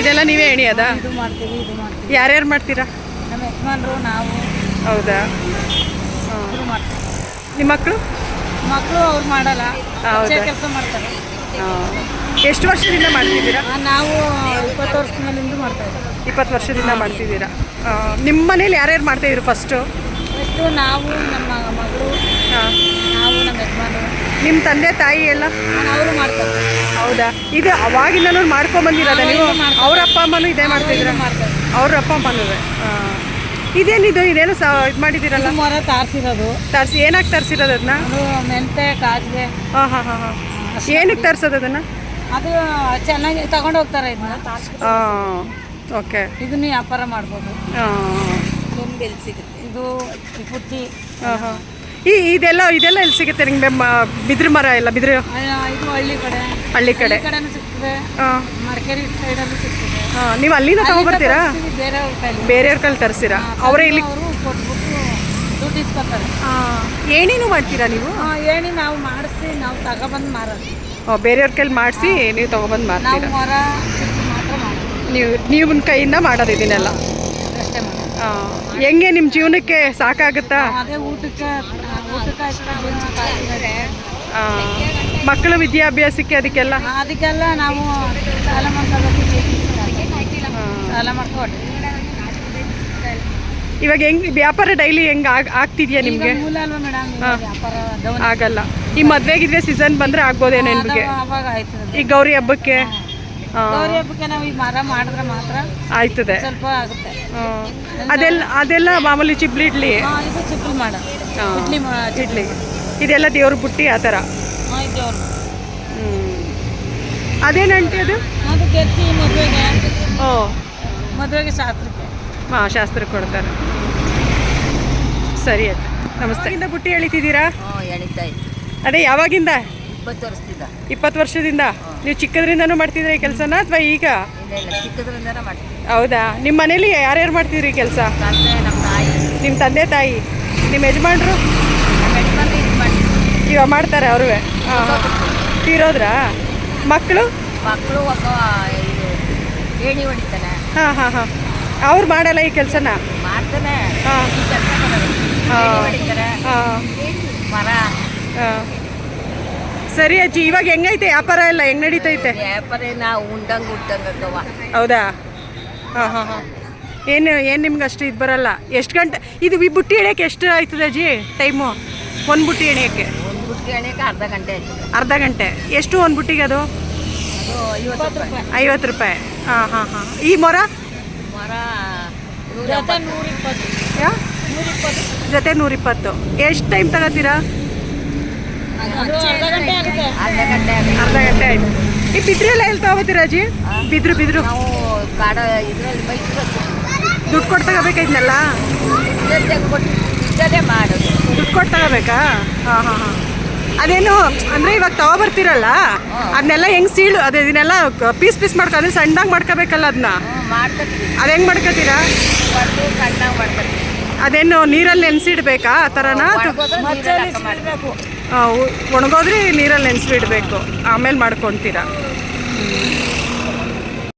ಇದೆಲ್ಲ ನೀವೇ ಎಣಿಯೋದಾ? ಇದು ಮಾಡ್ತೀವಿ ಇದು ಮಾಡ್ತೀವಿ. ಯಾರ್ಯಾರು ಮಾಡ್ತೀರಾ? ನಮ್ಮ ಯಜಮಾನ್ರು ನಾವು. ಹೌದಾ? ಇಬ್ರು ಮಾಡ್ತೀವಿ ನಿಮ್ಮ ಮಕ್ಕಳು ಮಕ್ಕಳು ಅವ್ರು ಮಾಡಲ್ಲ. ಹೌದಾ? ಕೆಲಸ ಮಾಡ್ತಾರೆ. ಎಷ್ಟು ವರ್ಷದಿಂದ ಮಾಡ್ತಿದ್ದೀರಾ? ಆ, ನಾವು ಇಪ್ಪತ್ತು ವರ್ಷ ಮೇಲಿಂದ ಮಾಡ್ತಾ ಇದ್ದೀವಿ. ಇಪ್ಪತ್ತು ವರ್ಷದಿಂದ ಮಾಡ್ತಿದ್ದೀರಾ? ಆ, ನಿಮ್ಮ ಮನೇಲಿ ಯಾರ್ಯಾರು ಮಾಡ್ತಾಯಿದ್ರು ಫಸ್ಟು ಫಸ್ಟು ನಾವು ನಮ್ಮ ಮಗಳು ಹಾಂ. ನಾವು ನಮ್ಮ ಯಜಮಾನ್ರು. ನಿಮ್ಮ ತಂದೆ ತಾಯಿ ಎಲ್ಲ? ಅವರು ಮಾಡ್ತಾರೆ. ಹೌದಾ? ಇದು ಅವಾಗಿಂದನೂ ಮಾಡ್ಕೊಂಬಂದಿರೋದ ನೀವು? ಅವ್ರ ಅಪ್ಪ ಅಮ್ಮನೂ ಇದೇ ಮಾಡ್ತಿದ್ರ ಮಾಡ್ತಾರೆ ಅವ್ರ ಅಪ್ಪ ಅಮ್ಮನೂ ಇದೇನಿದು ಇದೇನು ಸಾ ಇದು ಮಾಡಿದ್ದೀರಲ್ಲ? ಮೊರ ತಾರ್ಸಿರೋದು. ತರಿಸಿ ಏನಾಗಿ ತರಿಸಿರೋದು ಅದನ್ನ ಅದು ಮೆಂತೆ ಕಾಜ್ಗೆ. ಹಾಂ ಹಾಂ ಹಾಂ ಹಾಂ. ಏನಕ್ಕೆ ತರಿಸೋದು ಅದನ್ನ? ಅದು ಚೆನ್ನಾಗಿ ತಗೊಂಡು ಹೋಗ್ತಾರೆ ಇದನ್ನ ಹಾಂ ಓಕೆ. ಇದನ್ನ ವ್ಯಾಪಾರ ಮಾಡ್ಬೋದು. ಹಾಂ. ಸಿಗುತ್ತೆ? ಇದು ಬುದ್ಧಿ ಪುಟ್ಟಿ. ಹಾಂ ಹಾಂ. ಈ ಇದೆಲ್ಲ ಇದೆಲ್ಲ ಎಲ್ಲಿ ಸಿಗುತ್ತೆ ನಿಮಗೆ ಬಿದಿರು ಮರ ಎಲ್ಲ ಬಿದಿರು ಇದು ಹಳ್ಳಿ ಕಡೆ. ಹಳ್ಳಿ ಕಡೆ. ನೀವು ಅಲ್ಲಿಂದ ತಗೊಬರ್ತೀರಾ? ಬೇರೆಯವ್ರ ಕೈಲಿ ತರಿಸ್ತೀರಾ? ತರಿಸಿರಾ ಅವರೇ ಇಲ್ಲಿ ಏನೇನು ಮಾಡ್ತೀರಾ ನೀವು? ಏಣಿ ನಾವು ಮಾಡಿಸಿ ನಾವು ತಗೊಬಂದು ಮಾರೋದು. ಬೇರೆಯವ್ರ ಕೈಲಿ ಮಾಡಿಸಿ ನೀವು ತಗೊಬಂದು ನಾವು ಮಾಡ್ತೀರಾ ಮೊರ ಮಾತ್ರ ನೀವು ನೀವು ಕೈಯಿಂದ ಮಾಡೋದು ಇದನ್ನೆಲ್ಲ? ಹೆಂಗೆ ನಿಮ್ಮ ಜೀವನಕ್ಕೆ ಸಾಕಾಗುತ್ತಾ? ಅದೇ ಊಟಕ್ಕೆ ಮಕ್ಕಳ ವಿದ್ಯಾಭ್ಯಾಸಕ್ಕೆ ಅದಕ್ಕೆಲ್ಲ? ಅದಕ್ಕೆಲ್ಲ ನಾವು ಸಾಲ ಸಾಲ ಮಾಡ್ಕೊಂಡು ಇವಾಗ ಹೆಂಗ್ ವ್ಯಾಪಾರ ಡೈಲಿ ಹೆಂಗ್ ಆಗ್ ಆಗ್ತಿದ್ಯಾ ನಿಮಗೆ? ಆಗಲ್ಲ. ಈ ಮದ್ವೆಗಿದ್ರೆ ಸೀಸನ್ ಬಂದ್ರೆ ಆಗ್ಬೋದೇನೋ ನಿಮಗೆ? ಈ ಗೌರಿ ಹಬ್ಬಕ್ಕೆ? ಗೌರಿ ಹಬ್ಬಕ್ಕೆ ನಾವು ಈ ಮರ ಮಾಡಿದ್ರೆ ಮಾತ್ರ ಆಯ್ತದೆ. ಸ್ವಲ್ಪ ಆಗುತ್ತೆ. ಅದೆಲ್ಲ ಅದೆಲ್ಲ ಮಾಮೂಲಿ ಚಿಬ್ಲಿ ಇಡ್ಲಿ. ಹಾ, ಇದು ಚಿಕ್ಕಲ್ ಮಾಡ. ಇಡ್ಲಿ ಮಾ ಇಡ್ಲಿ. ಇದೆಲ್ಲ ದೇವ್ರ ಬುಟ್ಟಿ ಆ ಥರ. ಹಾ, ಇದು ಅವ್ರು. ಅದೇನಂಟಿ ಅದು? ಅದು ಗೆದ್ದಿ ಮದುವೆಗೆ. ಓ. ಮದುವೆಗೆ ಶಾಸ್ತ್ರಕ್ಕೆ. ಹಾಂ ಶಾಸ್ತ್ರ ಕೊಡ್ತಾರೆ. ಸರಿ ಆಯ್ತು. ನಮಸ್ತೆ. ಬುಟ್ಟಿ ಎಳಿತಿದ್ದೀರಾ? ಹ್ಞೂ ಎಳಿತಾ ಇದ್ದೆ ಅದೇ ಯಾವಾಗಿಂದ? ಇಪ್ಪತ್ತು ವರ್ಷದಿಂದ. ಇಪ್ಪತ್ತು ವರ್ಷದಿಂದ? ನೀವು ಚಿಕ್ಕದ್ರಿಂದನೂ ಮಾಡ್ತಿದ್ರೆ ಈ ಕೆಲಸನ ಅಥವಾ ಈಗ? ಚಿಕ್ಕದ್ರಿಂದನೇ ಮಾಡ್ತೀವಿ ಹೌದಾ? ನಿಮ್ಮ ಮನೇಲಿ ಯಾರ್ಯಾರು ಮಾಡ್ತಿದ್ರಿ ಕೆಲಸ? ತಂದೆ ನಮ್ಮ ತಾಯಿ. ನಿಮ್ಮ ತಂದೆ ತಾಯಿ. ನಿಮ್ಮ ಯಜಮಾನ್ರು? ನಮ್ಮ ಯಜಮಾನ್ರು ಇದು ಮಾಡ್ತೀವಿ ಇವಾಗ ಮಾಡ್ತಾರೆ ಅವರು ಹಾಂ ತೀರೋದ್ರಾ? ಮಕ್ಕಳು? ಮಕ್ಕಳು ಒಬ್ಬ ಇದು ಏಣಿ ಹೊಡಿತಾನೆ. ಹಾಂ ಹಾಂ ಹಾಂ. ಅವ್ರು ಮಾಡಲ್ಲ ಈ ಕೆಲಸನ? ಮಾಡ್ತಾನೆ. ಹಾಂ. ಈ ಕೆಲಸ ಮಾಡೋದು. ಹೊಡಿತಾರೆ. ಹಾಂ. ಮರ. ಹಾಂ. ಸರಿ ಅಜ್ಜಿ ಇವಾಗ ಹೆಂಗೈತೆ? ವ್ಯಾಪಾರ ಎಲ್ಲ ಹೆಂಗ್ ನಡೀತೈತೆ? ವ್ಯಾಪಾರ ನಾವು ಉಂಡಂಗೆ ಹೌದಾ? ಹಾಂ ಹಾಂ ಹಾಂ. ಏನು ಏನು ನಿಮ್ಗೆ ಅಷ್ಟು ಇದು ಬರಲ್ಲ? ಎಷ್ಟು ಗಂಟೆ ಇದು ಈ ಬುಟ್ಟಿ ಎಷ್ಟು ಆಯ್ತದೆ ಅಜ್ಜಿ ಟೈಮು? ಒಂದು ಬುಟ್ಟಿ ಎಳೆಯೋಕ್ಕೆ ಒಂದು ಬುಟ್ಟಿ ಎಣ್ಣೆಗೆ ಅರ್ಧ ಗಂಟೆ ಅರ್ಧ ಗಂಟೆ. ಎಷ್ಟು ಒಂದು ಬುಟ್ಟಿಗೆ ಅದು? ಅದು ಐವತ್ತು ರೂಪಾಯಿ. ಹಾಂ ಹಾಂ ಹಾಂ. ಈ ಮೊರ? ಜೊತೆ ನೂರಿಪ್ಪತ್ತು. ಎಷ್ಟು ಟೈಮ್ ತಗೋತೀರಾ? ಅರ್ಧ ಗಂಟೆ ಅರ್ಧ ಗಂಟೆ ಆಯ್ತು. ಈ ಬಿದ್ರು ಎಲ್ಲ ಎಲ್ಲಿ ತಗೋತೀರಾ ಅಜ್ಜಿ ಬಿದ್ರು ಬಿದ್ರು. ನಾವು ಕಾಡ ಇದರಲ್ಲಿ ದುಡ್ಡು ಕೊಟ್ಟು ಇದ್ದದೇ ಮಾಡೋದು ದುಡ್ಡು ಕೊಟ್ಟು ತಗೋಬೇಕಾ? ಹಾಂ ಹಾಂ ಹಾಂ. ಅದೇನು ಅಂದರೆ ಇವಾಗ ತಗೊಬರ್ತೀರಲ್ಲ? ಅದನ್ನೆಲ್ಲ ಹೆಂಗೆ ಸೀಳು ಅದೇ ಇದನ್ನೆಲ್ಲ ಪೀಸ್ ಪೀಸ್ ಮಾಡ್ಕೊ ಅದನ್ನ ಸಣ್ಣದಾಗಿ ಮಾಡ್ಕೋಬೇಕಲ್ಲ ಅದನ್ನ? ಅದು ಹೆಂಗೆ ಮಾಡ್ಕೋತೀರಾ? ಸಣ್ಣಗೆ ಮಾಡ್ಕೊತೀವಿ. ಅದೇನು ನೀರಲ್ಲಿ ನೆನೆಸಿಡ್ಬೇಕಾ ಆ ಥರನಾ? ಒಣಗೋದ್ರೆ ನೀರಲ್ಲಿ ನೆನೆಸಿಡ್ಬೇಕು. ಆಮೇಲೆ ಮಾಡ್ಕೊತೀರಾ.